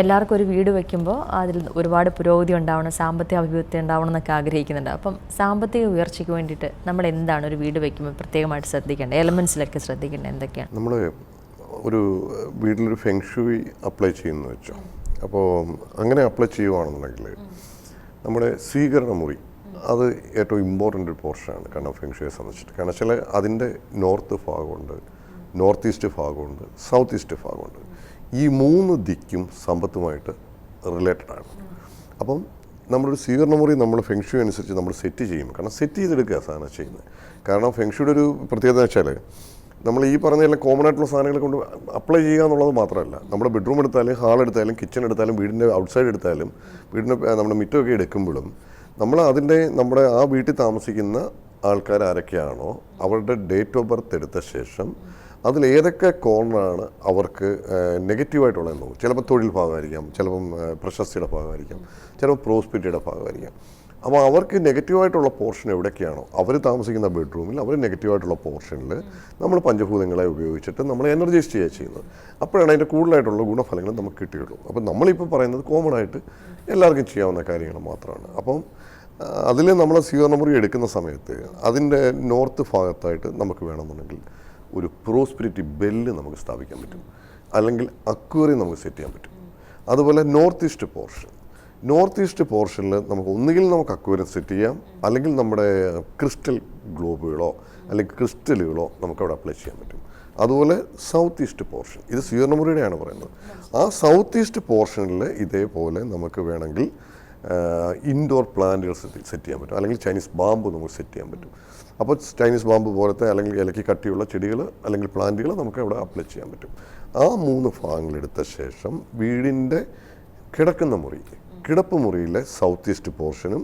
എല്ലാവർക്കും ഒരു വീട് വെക്കുമ്പോൾ അതിൽ ഒരുപാട് പുരോഗതി ഉണ്ടാവണം സാമ്പത്തിക അഭിവൃദ്ധി ഉണ്ടാവണം എന്നൊക്കെ ആഗ്രഹിക്കുന്നുണ്ട്. അപ്പം സാമ്പത്തിക ഉയർച്ചയ്ക്ക് വേണ്ടിയിട്ട് നമ്മൾ എന്താണ് ഒരു വീട് വെക്കുമ്പോൾ പ്രത്യേകമായിട്ട് ശ്രദ്ധിക്കേണ്ടത്? എലമെൻസിലൊക്കെ ശ്രദ്ധിക്കേണ്ടത് എന്തൊക്കെയാണ്? നമ്മൾ ഒരു വീട്ടിലൊരു ഫെങ്ഷുവി അപ്ലൈ ചെയ്യുന്നു വെച്ചോ. അപ്പോൾ അങ്ങനെ അപ്ലൈ ചെയ്യുവാണെന്നുണ്ടെങ്കിൽ നമ്മുടെ സ്വീകരണ മുറി അത് ഏറ്റവും ഇമ്പോർട്ടന്റ് ഒരു പോർഷനാണ്. കാരണം ഫെങ്ഷുവെ സംബന്ധിച്ചിട്ട്. കാരണം വെച്ചാൽ അതിന്റെ നോർത്ത് ഭാഗമുണ്ട് നോർത്ത് ഈസ്റ്റ് ഭാഗമുണ്ട് സൗത്ത് ഈസ്റ്റ് ഭാഗമുണ്ട്. ഈ മൂന്ന് ദിക്കും സമ്പത്തുമായിട്ട് റിലേറ്റഡ് ആണ്. അപ്പം നമ്മളൊരു സ്വീകരണ മുറി നമ്മൾ ഫെങ്ഷു അനുസരിച്ച് നമ്മൾ സെറ്റ് ചെയ്യും. കാരണം സെറ്റ് ചെയ്തെടുക്കുക സാധനം ചെയ്യുന്നത്. കാരണം ഫെങ്ഷുയുടെ ഒരു പ്രത്യേകത വെച്ചാൽ നമ്മൾ ഈ പറഞ്ഞ എല്ലാം കോമൺ ആയിട്ടുള്ള സാധനങ്ങൾ കൊണ്ട് അപ്ലൈ ചെയ്യുക എന്നുള്ളത് മാത്രമല്ല നമ്മുടെ ബെഡ്റൂം എടുത്താലും ഹാൾ എടുത്താലും കിച്ചൺ എടുത്താലും വീടിന്റെ ഔട്ട്സൈഡ് എടുത്താലും വീടിന്റെ നമ്മുടെ മിറ്റമൊക്കെ എടുക്കുമ്പോഴും നമ്മൾ അതിന്റെ നമ്മുടെ ആ വീട്ടിൽ താമസിക്കുന്ന ആൾക്കാർ ആരൊക്കെയാണോ അവരുടെ ഡേറ്റ് ഓഫ് ബർത്ത് എടുത്ത ശേഷം അതിൽ ഏതൊക്കെ കോർണറാണ് അവർക്ക് നെഗറ്റീവായിട്ടുള്ളതെന്ന് നോക്കും ചിലപ്പോൾ തൊഴിൽ ഭാഗമായിരിക്കാം ചിലപ്പം പ്രശസ്തിയുടെ ഭാഗമായിരിക്കാം ചിലപ്പോൾ പ്രോസ്പിറ്റിയുടെ ഭാഗമായിരിക്കാം. അപ്പോൾ അവർക്ക് നെഗറ്റീവായിട്ടുള്ള പോർഷൻ എവിടെയൊക്കെയാണോ അവർ താമസിക്കുന്ന ബെഡ്റൂമിൽ അവർ നെഗറ്റീവായിട്ടുള്ള പോർഷനിൽ നമ്മൾ പഞ്ചഭൂതങ്ങളെ ഉപയോഗിച്ചിട്ട് നമ്മൾ എനർജൈസ് ചെയ്യുക ചെയ്യുന്നത്. അപ്പോഴാണ് അതിന്റെ കൂടുതലായിട്ടുള്ള ഗുണഫലങ്ങൾ നമുക്ക് കിട്ടിയുള്ളൂ അപ്പോൾ നമ്മളിപ്പോൾ പറയുന്നത് കോമൺ ആയിട്ട് എല്ലാവർക്കും ചെയ്യാവുന്ന കാര്യങ്ങൾ മാത്രമാണ്. അപ്പം അതിൽ നമ്മൾ സ്വീകരണമുറി എടുക്കുന്ന സമയത്ത് അതിന്റെ നോർത്ത് ഭാഗത്തായിട്ട് നമുക്ക് വേണമെന്നുണ്ടെങ്കിൽ ഒരു പ്രോസ്പിരിറ്റി ബെല്ല് നമുക്ക് സ്ഥാപിക്കാൻ പറ്റും. അല്ലെങ്കിൽ അക്വറി നമുക്ക് സെറ്റ് ചെയ്യാൻ പറ്റും. അതുപോലെ north east portion. North east പോർഷനിൽ നമുക്ക് ഒന്നുകിൽ നമുക്ക് അക്വേറിയം സെറ്റ് ചെയ്യാം. അല്ലെങ്കിൽ നമ്മുടെ ക്രിസ്റ്റൽ ഗ്ലോബുകളോ അല്ലെങ്കിൽ ക്രിസ്റ്റലുകളോ നമുക്ക് അവിടെ അപ്ലൈ ചെയ്യാൻ പറ്റും. അതുപോലെ സൗത്ത് ഈസ്റ്റ് പോർഷൻ ഇത് സ്വീകരണമുറിയുടെയാണ് പറയുന്നത്. ആ സൗത്ത് ഈസ്റ്റ് പോർഷനിൽ ഇതേപോലെ നമുക്ക് വേണമെങ്കിൽ ഇൻഡോർ പ്ലാന്റുകൾ സെറ്റ് ചെയ്യാൻ പറ്റും. അല്ലെങ്കിൽ ചൈനീസ് ബാമ്പ് നമുക്ക് സെറ്റ് ചെയ്യാൻ പറ്റും. അപ്പോൾ ചൈനീസ് ബാമ്പ് പോലത്തെ അല്ലെങ്കിൽ ഇലക്കി കട്ടിയുള്ള ചെടികൾ അല്ലെങ്കിൽ പ്ലാന്റുകൾ നമുക്ക് അവിടെ അപ്ലൈ ചെയ്യാൻ പറ്റും. ആ മൂന്ന് ഭാഗങ്ങളെടുത്ത ശേഷം വീടിന്റെ കിടക്കുന്ന മുറി കിടപ്പ് മുറിയിലെ സൗത്ത് ഈസ്റ്റ് പോർഷനും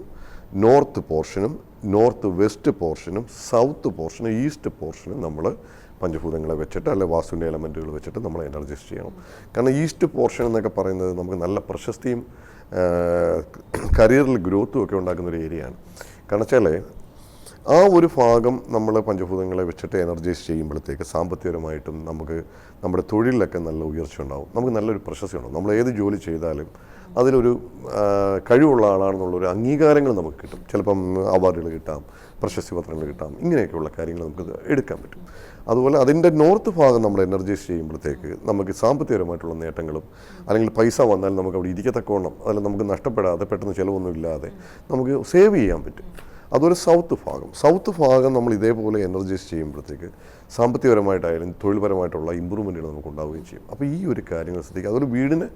നോർത്ത് പോർഷനും നോർത്ത് വെസ്റ്റ് പോർഷനും സൗത്ത് പോർഷനും ഈസ്റ്റ് പോർഷനും നമ്മൾ പഞ്ചഭൂതങ്ങളെ വെച്ചിട്ട് അല്ലെങ്കിൽ വാസ്തുവിന്റെ എലമെന്റുകൾ വെച്ചിട്ട് നമ്മൾ എനർജൈസ് ചെയ്യണം. കാരണം ഈസ്റ്റ് പോർഷൻ എന്നൊക്കെ പറയുന്നത് നമുക്ക് നല്ല പ്രശസ്തിയും കരിയറിൽ ഗ്രോത്തും ഒക്കെ ഉണ്ടാക്കുന്ന ഒരു ഏരിയയാണ് കാരണം വെച്ചാൽ ആ ഒരു ഭാഗം നമ്മൾ പഞ്ചഭൂതങ്ങളെ വെച്ചിട്ട് എനർജൈസ് ചെയ്യുമ്പോഴത്തേക്ക് സാമ്പത്തികപരമായിട്ടും നമുക്ക് നമ്മുടെ തൊഴിലിലൊക്കെ നല്ല ഉയർച്ച ഉണ്ടാവും. നമുക്ക് നല്ലൊരു പ്രശസ്തി ഉണ്ടാവും. നമ്മൾ ഏത് ജോലി ചെയ്താലും അതിലൊരു കഴിവുള്ള ആളാണെന്നുള്ളൊരു അംഗീകാരങ്ങൾ നമുക്ക് കിട്ടും. ചിലപ്പം അവാർഡുകൾ കിട്ടാം പ്രശസ്തി പത്രങ്ങൾ കിട്ടാം ഇങ്ങനെയൊക്കെയുള്ള കാര്യങ്ങൾ നമുക്ക് എടുക്കാൻ പറ്റും. അതുപോലെ അതിന്റെ നോർത്ത് ഭാഗം നമ്മൾ എനർജൈസ് ചെയ്യുമ്പോഴത്തേക്ക് നമുക്ക് സാമ്പത്തികപരമായിട്ടുള്ള നേട്ടങ്ങളും അല്ലെങ്കിൽ പൈസ വന്നാൽ നമുക്ക് അവിടെ ഇരിക്കത്തക്കവണ്ണം അതിൽ നമുക്ക് നഷ്ടപ്പെടാതെ പെട്ടെന്ന് ചിലവൊന്നും ഇല്ലാതെ നമുക്ക് സേവ് ചെയ്യാൻ പറ്റും. അതുപോലെ സൗത്ത് ഭാഗം. സൗത്ത് ഭാഗം നമ്മൾ ഇതേപോലെ എനർജൈസ് ചെയ്യുമ്പോഴത്തേക്ക് സാമ്പത്തികപരമായിട്ടായാലും തൊഴിൽപരമായിട്ടുള്ള ഇമ്പ്രൂവ്മെന്റുകൾ നമുക്ക് ഉണ്ടാവുകയും ചെയ്യും. അപ്പോൾ ഈ ഒരു കാര്യങ്ങൾ ശ്രദ്ധിക്കുക. അതൊരു വീടിന്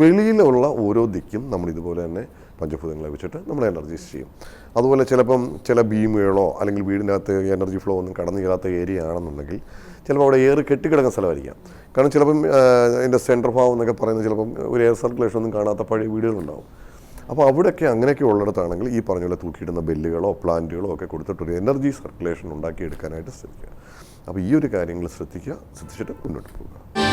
വെളിയിലുള്ള ഓരോ ദിക്കും നമ്മൾ ഇതുപോലെ തന്നെ പഞ്ചഭൂതങ്ങളെ വെച്ചിട്ട് നമ്മൾ എനർജൈസ് ചെയ്യും. അതുപോലെ ചിലപ്പം ചില ബീമുകളോ അല്ലെങ്കിൽ വീടിനകത്ത് എനർജി ഫ്ലോ ഒന്നും കടന്നു കയറാത്ത ഏരിയ ആണെന്നുണ്ടെങ്കിൽ ചിലപ്പോൾ അവിടെ എയർ കെട്ടിക്കിടക്കുന്ന സ്ഥലമായിരിക്കാം. കാരണം ചിലപ്പം എന്റെ സെന്റർ ഭാവം എന്നൊക്കെ പറയുന്നത് ചിലപ്പം ഒരു എയർ സർക്കുലേഷൻ ഒന്നും കാണാത്ത പഴയ വീടുകളുണ്ടാവും. അപ്പോൾ അവിടെയൊക്കെ അങ്ങനെയൊക്കെ ഉള്ളിടത്താണെങ്കിൽ ഈ പറഞ്ഞ പോലെ തൂക്കിയിടുന്ന ബെല്ലുകളോ പ്ലാന്റുകളോ ഒക്കെ കൊടുത്തിട്ടൊരു എനർജി സർക്കുലേഷൻ ഉണ്ടാക്കിയെടുക്കാനായിട്ട് ശ്രമിക്കുക അപ്പോൾ ഈ ഒരു കാര്യങ്ങൾ ശ്രദ്ധിക്കുക ശ്രദ്ധിച്ചിട്ട് മുന്നോട്ട് പോകുക